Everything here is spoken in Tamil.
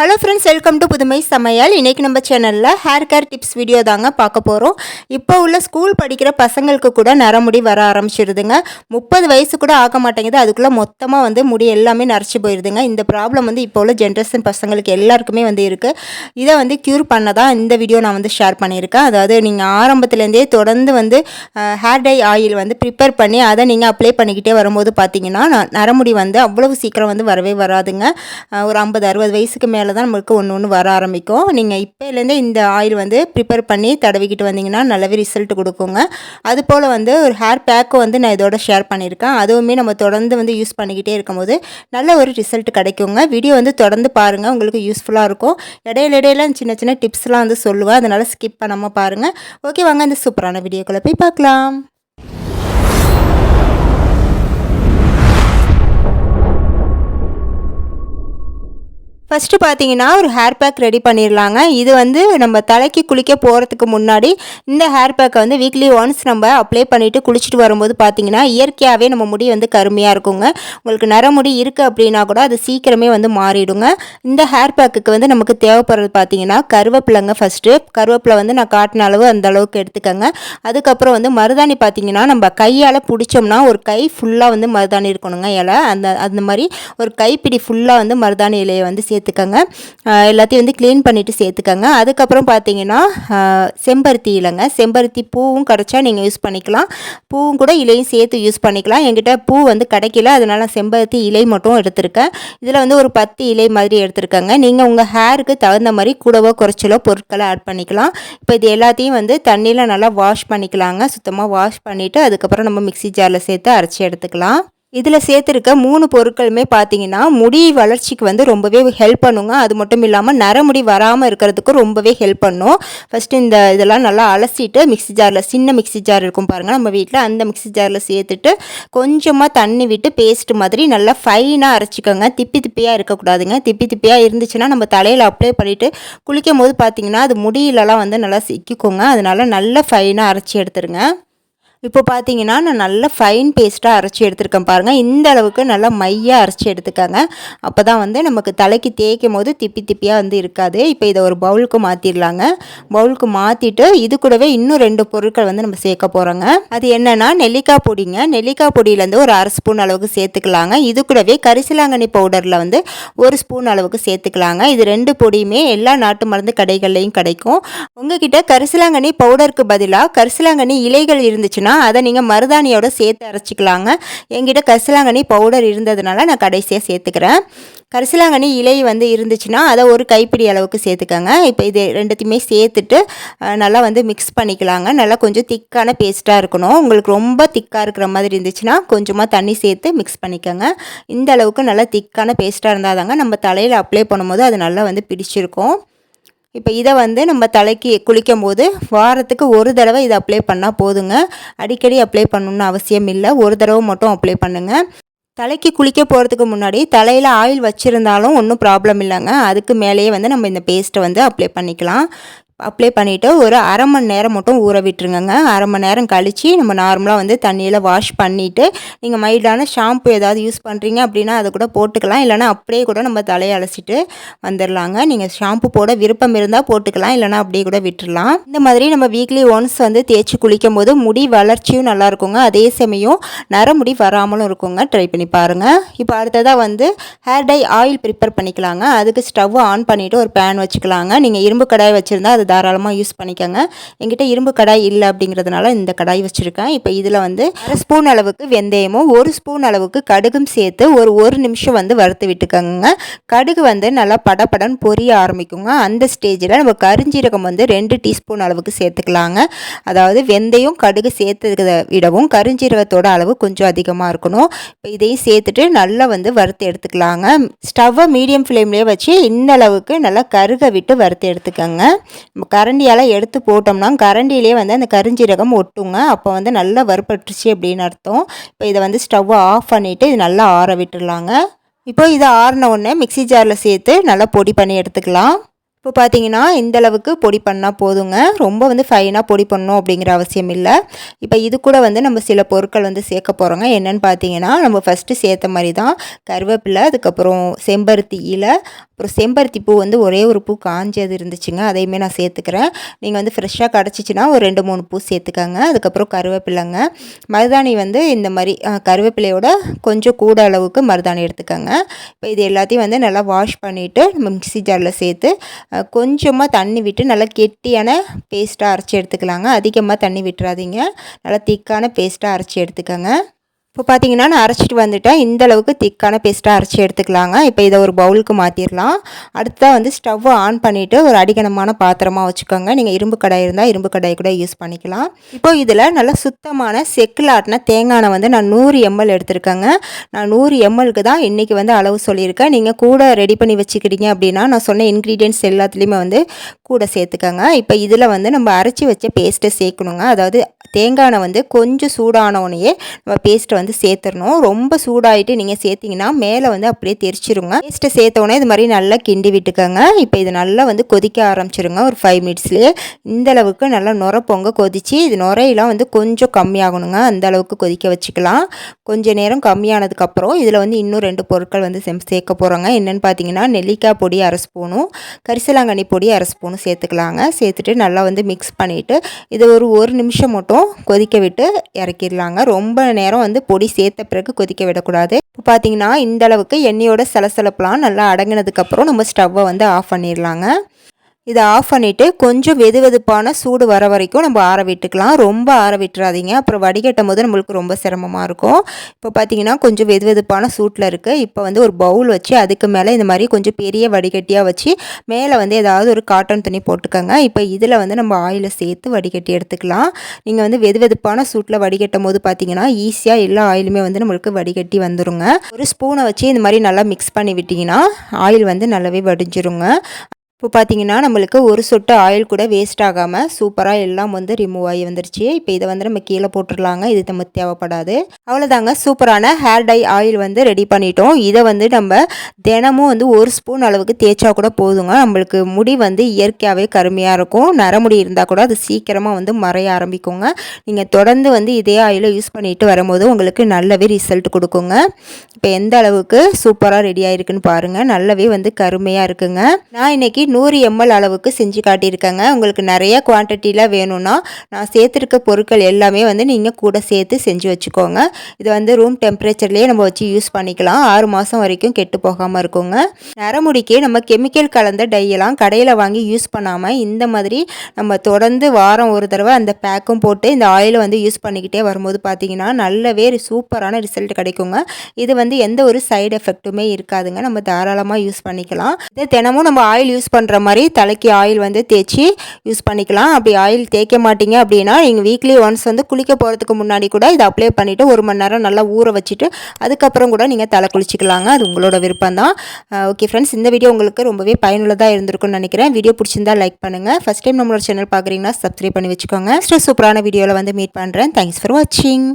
ஹலோ ஃப்ரெண்ட்ஸ் வெல்கம் டு புதுமை சமையல் இன்றைக்கி நம்ம சேனலில் ஹேர் கேர் டிப்ஸ் வீடியோ தாங்க பார்க்க போகிறோம் இப்போ உள்ள ஸ்கூல் படிக்கிற பசங்களுக்கு கூட நரமுடி வர ஆரம்பிச்சிருதுங்க. முப்பது வயசு கூட ஆக மாட்டேங்குது. அதுக்குள்ளே மொத்தமாக வந்து முடி எல்லாமே நரைச்சி போயிடுதுங்க இந்த ப்ராப்ளம் வந்து இப்போ உள்ள ஜென்ரேஷன் பசங்களுக்கு எல்லாருக்குமே வந்து இருக்குது இதை வந்து க்யூர் பண்ண தான் இந்த வீடியோ நான் வந்து ஷேர் பண்ணியிருக்கேன். அதாவது நீங்கள் ஆரம்பத்துலேருந்தே தொடர்ந்து வந்து ஹேர் டை ஆயில் வந்து ப்ரிப்பேர் பண்ணி அதை நீங்கள் அப்ளை பண்ணிக்கிட்டே வரும்போது பார்த்தீங்கன்னா நரமுடி வந்து அவ்வளவு சீக்கிரம் வந்து வரவே வராதுங்க. ஒரு ஐம்பது அறுபது வயசுக்கு மேலே தான் நம்மளுக்கு ஒன்று ஒன்று வர ஆரம்பிக்கும். நீங்கள் இப்போலேருந்தே இந்த ஆயில் வந்து ப்ரிப்பேர் பண்ணி தடவிக்கிட்டு வந்தீங்கன்னா நல்லாவே ரிசல்ட் கொடுக்குங்க. அது போல் வந்து ஒரு ஹேர் பேக்கும் வந்து நான் இதோட ஷேர் பண்ணியிருக்கேன். அதுவுமே நம்ம தொடர்ந்து வந்து யூஸ் பண்ணிக்கிட்டே இருக்கும்போது நல்ல ஒரு ரிசல்ட் கிடைக்குங்க. வீடியோ வந்து தொடர்ந்து பாருங்கள் உங்களுக்கு யூஸ்ஃபுல்லாக இருக்கும். இடையில இடையில சின்ன சின்ன டிப்ஸ்லாம் வந்து சொல்லுவேன். அதனால் ஸ்கிப் பண்ணாமல் பாருங்கள் ஓகே வாங்க இந்த சூப்பரான வீடியோக்குள்ளே போய் பார்க்கலாம். ஃபஸ்ட்டு பார்த்தீங்கன்னா ஒரு ஹேர் பேக் ரெடி பண்ணிடலாங்க இது வந்து நம்ம தலைக்கு குளிக்க போகிறதுக்கு முன்னாடி இந்த ஹேர் பேக்கை வந்து வீக்லி ஒன்ஸ் நம்ம அப்ளை பண்ணிவிட்டு குளிச்சுட்டு வரும்போது பார்த்தீங்கன்னா இயற்கையாகவே நம்ம முடி வந்து கருமையாக இருக்குங்க. உங்களுக்கு நரமுடி இருக்குது அப்படின்னா கூட அது சீக்கிரமே வந்து மாறிடுங்க. இந்த ஹேர் பேக்குக்கு வந்து நமக்கு தேவைப்படுறது பார்த்தீங்கன்னா கருவேப்பிலைங்க ஃபஸ்ட்டு கருவேப்பிலை வந்து நான் காட்டின அளவு அந்த அளவுக்கு எடுத்துக்கோங்க. அதுக்கப்புறம் வந்து மருதாணி பார்த்தீங்கன்னா நம்ம கையால் பிடிச்சோம்னா ஒரு கை ஃபுல்லாக வந்து மருதாணி இருக்கணுங்க இலை. அந்த அந்த மாதிரி ஒரு கைப்பிடி ஃபுல்லாக வந்து மருதாணி இலையை வந்து சேர்த்துக்கோங்க. எல்லாத்தையும் வந்து க்ளீன் பண்ணிவிட்டு சேர்த்துக்கோங்க. அதுக்கப்புறம் பார்த்தீங்கன்னா செம்பருத்தி இலைங்க செம்பருத்தி பூவும் கிடச்சா நீங்கள் யூஸ் பண்ணிக்கலாம். பூவும் கூட இலையும் சேர்த்து யூஸ் பண்ணிக்கலாம். என்கிட்ட பூ வந்து கிடைக்கல. அதனால செம்பருத்தி இலை மட்டும் எடுத்திருக்கேன். இதில் வந்து ஒரு பத்து இலை மாதிரி எடுத்திருக்கேங்க. நீங்கள் உங்கள் ஹேருக்கு தகுந்த மாதிரி கூடவோ குறைச்சலோ பொருட்களை ஆட் பண்ணிக்கலாம். இப்போ இது எல்லாத்தையும் வந்து தண்ணியில் நல்லா வாஷ் பண்ணிக்கலாங்க. சுத்தமாக வாஷ் பண்ணிவிட்டு அதுக்கப்புறம் நம்ம மிக்ஸி ஜாரில் சேர்த்து அரைச்சி எடுத்துக்கலாம். இதில் சேர்த்துருக்க மூணு பொருட்களுமே பார்த்தீங்கன்னா முடி வளர்ச்சிக்கு வந்து ரொம்பவே ஹெல்ப் பண்ணுங்க. அது மட்டும் இல்லாமல் நரமுடி வராமல் இருக்கிறதுக்கும் ரொம்பவே ஹெல்ப் பண்ணும். ஃபஸ்ட்டு இந்த இதெல்லாம் நல்லா அலசிட்டு மிக்ஸி ஜாரில் சின்ன மிக்ஸி ஜார் இருக்கும் பாருங்கள் நம்ம வீட்டில் அந்த மிக்ஸி ஜாரில் சேர்த்துட்டு கொஞ்சமாக தண்ணி விட்டு பேஸ்ட் மாதிரி நல்லா ஃபைனாக அரைச்சிக்கோங்க. திப்பி திப்பியாக இருக்கக்கூடாதுங்க. திப்பி திப்பியாக இருந்துச்சுன்னா நம்ம தலையில் அப்ளை பண்ணிவிட்டு குளிக்கும் போது பார்த்தீங்கன்னா அது முடியிலலாம் வந்து நல்லா சிக்கிக்கோங்க. அதனால் நல்லா ஃபைனாக அரைச்சி எடுத்துருங்க. இப்போ பார்த்தீங்கன்னா நான் நல்லா ஃபைன் பேஸ்ட்டாக அரைச்சி எடுத்திருக்கேன் பாருங்கள் இந்த அளவுக்கு நல்லா மையாக அரைச்சி எடுத்துக்கோங்க. அப்போ தான் வந்து நமக்கு தலைக்கு தேய்க்கும் போது திப்பி திப்பியாக வந்து இருக்காது. இப்போ இதை ஒரு பவுலுக்கு மாற்றிடலாங்க பவுலுக்கு மாற்றிட்டு இது கூடவே இன்னும் ரெண்டு பொருட்கள் வந்து நம்ம சேர்க்க போகிறோங்க அது என்னென்னா நெல்லிக்காய் பொடிங்க. நெல்லிக்காய் பொடியிலேருந்து ஒரு அரை ஸ்பூன் அளவுக்கு சேர்த்துக்கலாங்க. இது கூடவே கரிசலாங்கண்ணி பவுடரில் வந்து ஒரு ஸ்பூன் அளவுக்கு சேர்த்துக்கலாங்க. இது ரெண்டு பொடியுமே எல்லா நாட்டு மருந்து கடைகள்லையும் கிடைக்கும். உங்ககிட்ட கரிசலாங்கண்ணி பவுடருக்கு பதிலாக கரிசலாங்கண்ணி இலைகள் இருந்துச்சுன்னா அதை நீங்கள் மருதாணியோட சேர்த்து அரைச்சிக்கலாங்க. எங்கிட்ட கரிசலாங்கண்ணி பவுடர் இருந்ததுனால நான் கடைசியாக சேர்த்துக்கிறேன். கரிசலாங்கண்ணி இலை வந்து இருந்துச்சுன்னா அதை ஒரு கைப்பிடி அளவுக்கு சேர்த்துக்கோங்க. இப்போ இது ரெண்டுத்தையுமே சேர்த்துட்டு நல்லா வந்து மிக்ஸ் பண்ணிக்கலாங்க. நல்லா கொஞ்சம் திக்கான பேஸ்ட்டாக இருக்கணும். உங்களுக்கு ரொம்ப திக்காக இருக்கிற மாதிரி இருந்துச்சுன்னா கொஞ்சமாக தண்ணி சேர்த்து மிக்ஸ் பண்ணிக்கோங்க. இந்த அளவுக்கு நல்லா திக்கான பேஸ்ட்டாக இருந்தால் தாங்க நம்ம தலையில் அப்ளை பண்ணும்போது அது நல்லா வந்து பிடிச்சிருக்கும். இப்போ இதை வந்து நம்ம தலைக்கு குளிக்கும் போது வாரத்துக்கு ஒரு தடவை இதை அப்ளை பண்ணால் போதுங்க. அடிக்கடி அப்ளை பண்ணணும்னு அவசியம் இல்லை. ஒரு தடவை மட்டும் அப்ளை பண்ணுங்கள் தலைக்கு குளிக்க போகிறதுக்கு முன்னாடி தலையில் ஆயில் வச்சுருந்தாலும் ஒன்றும் ப்ராப்ளம் இல்லைங்க. அதுக்கு மேலேயே வந்து நம்ம இந்த பேஸ்ட்டை வந்து அப்ளை பண்ணிக்கலாம். அப்ளை பண்ணிவிட்டு ஒரு அரை மணி நேரம் மட்டும் ஊற விட்டுருங்கங்க. அரை மணி நேரம் கழித்து நம்ம நார்மலாக வந்து தண்ணியில் வாஷ் பண்ணிவிட்டு நீங்கள் மைல்டான ஷாம்பு ஏதாவது யூஸ் பண்ணுறீங்க அப்படின்னா அதை கூட போட்டுக்கலாம். இல்லைனா அப்படியே கூட நம்ம தலையை அலசிட்டு வந்துடலாங்க நீங்கள் ஷாம்பு போட விருப்பம் இருந்தால் போட்டுக்கலாம். இல்லைனா அப்படியே கூட விட்டுடலாம் இந்த மாதிரி நம்ம வீக்லி ஒன்ஸ் வந்து தேய்ச்சி குளிக்கும் போது முடி வளர்ச்சியும் நல்லா இருக்குங்க. அதே சமயம் நரமுடி வராமலும் இருக்குங்க. ட்ரை பண்ணி பாருங்கள் இப்போ அடுத்ததாக வந்து ஹேர் டை ஆயில் ப்ரிப்பேர் பண்ணிக்கலாங்க. அதுக்கு ஸ்டவ் ஆன் பண்ணிவிட்டு ஒரு பேன் வச்சுக்கலாங்க. நீங்கள் இரும்பு கடாய் வச்சுருந்தா அது தாராளமாக யூஸ் பண்ணிக்கோங்க. எங்கிட்ட இரும்பு கடாய் இல்லை அப்படிங்கிறதுனால இந்த கடாய் வச்சுருக்கேன். இப்போ இதில் வந்து அரை ஸ்பூன் அளவுக்கு வெந்தயமும் ஒரு ஸ்பூன் அளவுக்கு கடுகும் சேர்த்து ஒரு ஒரு நிமிஷம் வந்து வறுத்து விட்டுக்கோங்க. கடுகு வந்து நல்லா படபடன்னு பொரிய ஆரம்பிக்குங்க. அந்த ஸ்டேஜில் நம்ம கரிஞ்சீரகம் வந்து ரெண்டு டீஸ்பூன் அளவுக்கு சேர்த்துக்கலாங்க. அதாவது வெந்தயம் கடுகு சேர்த்ததை விடவும் கரிஞ்சீரகத்தோட அளவு கொஞ்சம் அதிகமாக இருக்கணும். இப்போ இதையும் சேர்த்துட்டு நல்லா வந்து வறுத்து எடுத்துக்கலாங்க. ஸ்டவ்வை மீடியம் ஃப்ளேம்லேயே வச்சு இந்த அளவுக்கு நல்லா கருக விட்டு வறுத்து எடுத்துக்கோங்க. கரண்டியால் எடுத்து போட்டோம்னா கரண்டியிலே வந்து அந்த கரிஞ்சீரகம் ஒட்டுங்க. அப்போ வந்து நல்லா வறுப்பட்டுருச்சு அப்படின்னு அர்த்தம். இப்போ இதை வந்து ஸ்டவ்வை ஆஃப் பண்ணிவிட்டு இது நல்லா ஆற விட்டுடலாங்க. இப்போ இதை ஆறின உடனே மிக்ஸி ஜாரில் சேர்த்து நல்லா பொடி பண்ணி எடுத்துக்கலாம். இப்போ பார்த்தீங்கன்னா இந்த அளவுக்கு பொடி பண்ணால் போதுங்க. ரொம்ப வந்து ஃபைனாக பொடி பண்ணணும் அப்படிங்கிற அவசியம் இல்லை. இப்போ இது கூட வந்து நம்ம சில பொருட்கள் வந்து சேர்க்க போகிறோங்க என்னென்னு பார்த்தீங்கன்னா நம்ம ஃபஸ்ட்டு சேர்த்த மாதிரி தான் கருவேப்பிலை அதுக்கப்புறம் செம்பருத்தி இலை அப்புறம் செம்பருத்தி பூ வந்து ஒரே ஒரு பூ காஞ்சது இருந்துச்சுங்க. அதையுமே நான் சேர்த்துக்கிறேன். நீங்கள் வந்து ஃப்ரெஷ்ஷாக கிடச்சிச்சின்னா ஒரு ரெண்டு மூணு பூ சேர்த்துக்கங்க. அதுக்கப்புறம் கருவேப்பிலைங்க. மருதாணி வந்து இந்த மாதிரி கருவேப்பிலையோட கொஞ்சம் கூட அளவுக்கு மருதாணி எடுத்துக்கோங்க. இப்போ இது எல்லாத்தையும் வந்து நல்லா வாஷ் பண்ணிவிட்டு நம்ம மிக்சி ஜாரில் சேர்த்து கொஞ்சமாக தண்ணி விட்டு நல்லா கெட்டியான பேஸ்ட்டாக அரைச்சி எடுத்துக்கலாங்க. அதிகமாக தண்ணி விட்டுறாதீங்க. நல்லா திக்கான பேஸ்ட்டாக அரைச்சி எடுத்துக்கோங்க. இப்போ பார்த்தீங்கன்னா நான் அரைச்சிட்டு வந்துட்டேன். இந்த அளவுக்கு திக்கான பேஸ்ட்டாக அரைச்சி எடுத்துக்கலாங்க. இப்போ இதை ஒரு பவுலுக்கு மாற்றிடலாம் அடுத்ததாக வந்து ஸ்டவ்வை ஆன் பண்ணிவிட்டு ஒரு அடிகனமான பாத்திரமாக வச்சுக்கோங்க. நீங்கள் இரும்பு கடாய் இருந்தால் இரும்பு கடாய் கூட யூஸ் பண்ணிக்கலாம். இப்போ இதில் நல்லா சுத்தமான செக்கில் ஆட்டின தேங்காய் வந்து நான் நூறு எம்எல் எடுத்திருக்கேங்க. நான் நூறு எம்எல்க்கு தான் இன்றைக்கி வந்து அளவு சொல்லியிருக்கேன். நீங்கள் கூட ரெடி பண்ணி வச்சுக்கிறீங்க அப்படின்னா நான் சொன்ன இன்க்ரீடியன்ட்ஸ் எல்லாத்துலேயுமே வந்து கூட சேர்த்துக்கோங்க. இப்போ இதில் வந்து நம்ம அரைச்சி வச்ச பேஸ்ட்டை சேர்க்கணுங்க. அதாவது தேங்காய் வந்து கொஞ்சம் சூடானவுடனே நம்ம பேஸ்ட்டை வந்து சேர்த்துடணும். ரொம்ப சூடாகிட்டு நீங்கள் சேர்த்திங்கன்னா மேலே வந்து அப்படியே தெரிச்சிருங்க. பேஸ்ட்டை சேர்த்தோடனே இது மாதிரி நல்லா கிண்டி விட்டுக்கோங்க. இப்போ இது நல்லா வந்து கொதிக்க ஆரம்பிச்சிருங்க. ஒரு ஃபைவ் மினிட்ஸ்லேயே இந்தளவுக்கு நல்லா நுர பொங்க கொதித்து இது நுரையெல்லாம் வந்து கொஞ்சம் கம்மியாகணுங்க. அந்த அளவுக்கு கொதிக்க வச்சுக்கலாம். கொஞ்சம் நேரம் கம்மியானதுக்கப்புறம் இதில் வந்து இன்னும் ரெண்டு பொருட்கள் வந்து சேர்க்க போகிறோங்க என்னென்னு பார்த்தீங்கன்னா நெல்லிக்காய் பொடி அரை ஸ்பூனும் கரிசலாங்கண்ணி பொடி அரை ஸ்பூனும் சேர்த்துக்கலாங்க. சேர்த்துட்டு நல்லா வந்து மிக்ஸ் பண்ணிவிட்டு இது ஒரு ஒரு நிமிஷம் மட்டும் கொதிக்க விட்டு இறக்கிடலாங்க. ரொம்ப நேரம் வந்து பொடி சேர்த்த பிறகு கொதிக்க விடக்கூடாது. இப்போ பார்த்தீங்கன்னா இந்த அளவுக்கு எண்ணெயோட சலசலப்பெலாம் நல்லா அடங்கினதுக்கப்புறம் நம்ம ஸ்டவ்வை வந்து ஆஃப் பண்ணிடலாங்க. இதை ஆஃப் பண்ணிவிட்டு கொஞ்சம் வெது வெதுப்பான சூடு வர வரைக்கும் நம்ம ஆற விட்டுக்கலாம். ரொம்ப ஆற விட்டுறாதீங்க. அப்புறம் வடிகட்டும் போது நம்மளுக்கு ரொம்ப சிரமமாக இருக்கும். இப்போ பார்த்தீங்கன்னா கொஞ்சம் வெது வெதுப்பான சூட்டில் இருக்குது இப்போ வந்து ஒரு பவுல் வச்சு அதுக்கு மேலே இந்த மாதிரி கொஞ்சம் பெரிய வடிகட்டியாக வச்சு மேலே வந்து ஏதாவது ஒரு காட்டன் துணி போட்டுக்கோங்க. இப்போ இதில் வந்து நம்ம ஆயிலை சேர்த்து வடிகட்டி எடுத்துக்கலாம். நீங்கள் வந்து வெது வெதுப்பான சூட்டில் வடிகட்டும் போது பார்த்தீங்கன்னா ஈஸியாக எல்லா ஆயிலுமே வந்து நம்மளுக்கு வடிகட்டி வந்துடுங்க ஒரு ஸ்பூனை வச்சு இந்த மாதிரி நல்லா மிக்ஸ் பண்ணி விட்டிங்கன்னா ஆயில் வந்து நல்லாவே வடிஞ்சிருங்க. இப்போ பார்த்தீங்கன்னா நம்மளுக்கு ஒரு சொட்டு ஆயில் கூட வேஸ்ட் ஆகாமல் சூப்பராக எல்லாம் வந்து ரிமூவ் ஆகி வந்துருச்சு. இப்போ இதை வந்து நம்ம கீழே போட்டுடலாங்க இது நம்ம தேவைப்படாது. அவ்வளோதாங்க சூப்பரான ஹேர் டை ஆயில் வந்து ரெடி பண்ணிட்டோம். இதை வந்து நம்ம தினமும் வந்து ஒரு ஸ்பூன் அளவுக்கு தேய்ச்சா கூட போதுங்க. நம்மளுக்கு முடி வந்து இயற்கையாகவே கருமையாக இருக்கும். நரமுடி இருந்தால் கூட அது சீக்கிரமாக வந்து மறைய ஆரம்பிக்குங்க. நீங்கள் தொடர்ந்து வந்து இதே ஆயிலை யூஸ் பண்ணிட்டு வரும்போது உங்களுக்கு நல்லாவே ரிசல்ட் கொடுக்குங்க. இப்போ எந்த அளவுக்கு சூப்பராக ரெடி ஆகிருக்குன்னு பாருங்கள் நல்லாவே வந்து கருமையாக இருக்குங்க. நான் இன்றைக்கி நூறு எம்எல் அளவுக்கு செஞ்சு காட்டியிருக்கேங்க. உங்களுக்கு நிறைய குவான்டிட்டியில் வேணும்னா நான் சேர்த்துருக்க பொருட்கள் எல்லாமே வந்து நீங்கள் கூட சேர்த்து செஞ்சு வச்சுக்கோங்க. இது வந்து ரூம் டெம்பரேச்சர்லேயே நம்ம வச்சு யூஸ் பண்ணிக்கலாம். ஆறு மாதம் வரைக்கும் கெட்டு போகாமல் இருக்குங்க. நரமுடிக்கு நம்ம கெமிக்கல் கலந்த டையெல்லாம் கடையில் வாங்கி யூஸ் பண்ணாமல் இந்த மாதிரி நம்ம தொடர்ந்து வாரம் ஒரு தடவை அந்த பேக்கும் போட்டு இந்த ஆயிலை வந்து யூஸ் பண்ணிக்கிட்டே வரும்போது பார்த்தீங்கன்னா நல்லவே சூப்பரான ரிசல்ட் கிடைக்குங்க. இது வந்து எந்த ஒரு சைடு எஃபெக்ட்டுமே இருக்காதுங்க. நம்ம தாராளமாக யூஸ் பண்ணிக்கலாம். இதை தினமும் நம்ம ஆயில் யூஸ் பண்ணுற மாதிரி தலைக்கு ஆயில் வந்து தேய்ச்சி யூஸ் பண்ணிக்கலாம். அப்படி ஆயில் தேய்க்க மாட்டீங்க அப்படின்னா நீங்கள் வீக்லி ஒன்ஸ் வந்து குளிக்க போகிறதுக்கு முன்னாடி கூட இதை அப்ளை பண்ணிவிட்டு ஒரு மணி நேரம் நல்லா ஊற வச்சுட்டு அதுக்கப்புறம் கூட நீங்கள் தலை குளிச்சிக்கலாங்க. அது உங்களோட விருப்பம் தான் ஓகே ஃப்ரெண்ட்ஸ் இந்த வீடியோ உங்களுக்கு ரொம்பவே பயனுள்ளதாக இருந்திருக்கும்னு நினைக்கிறேன். வீடியோ பிடிச்சிருந்தா லைக் பண்ணுங்கள் ஃபஸ்ட் டைம் நம்மளோட சேனல் பார்க்குறீங்கன்னா சப்ஸ்கிரைப் பண்ணி வச்சுக்கோங்க. சூப்பரான வீடியோவில் வந்து மீட் பண்ணுறேன் தேங்க்ஸ் ஃபார் வாட்சிங்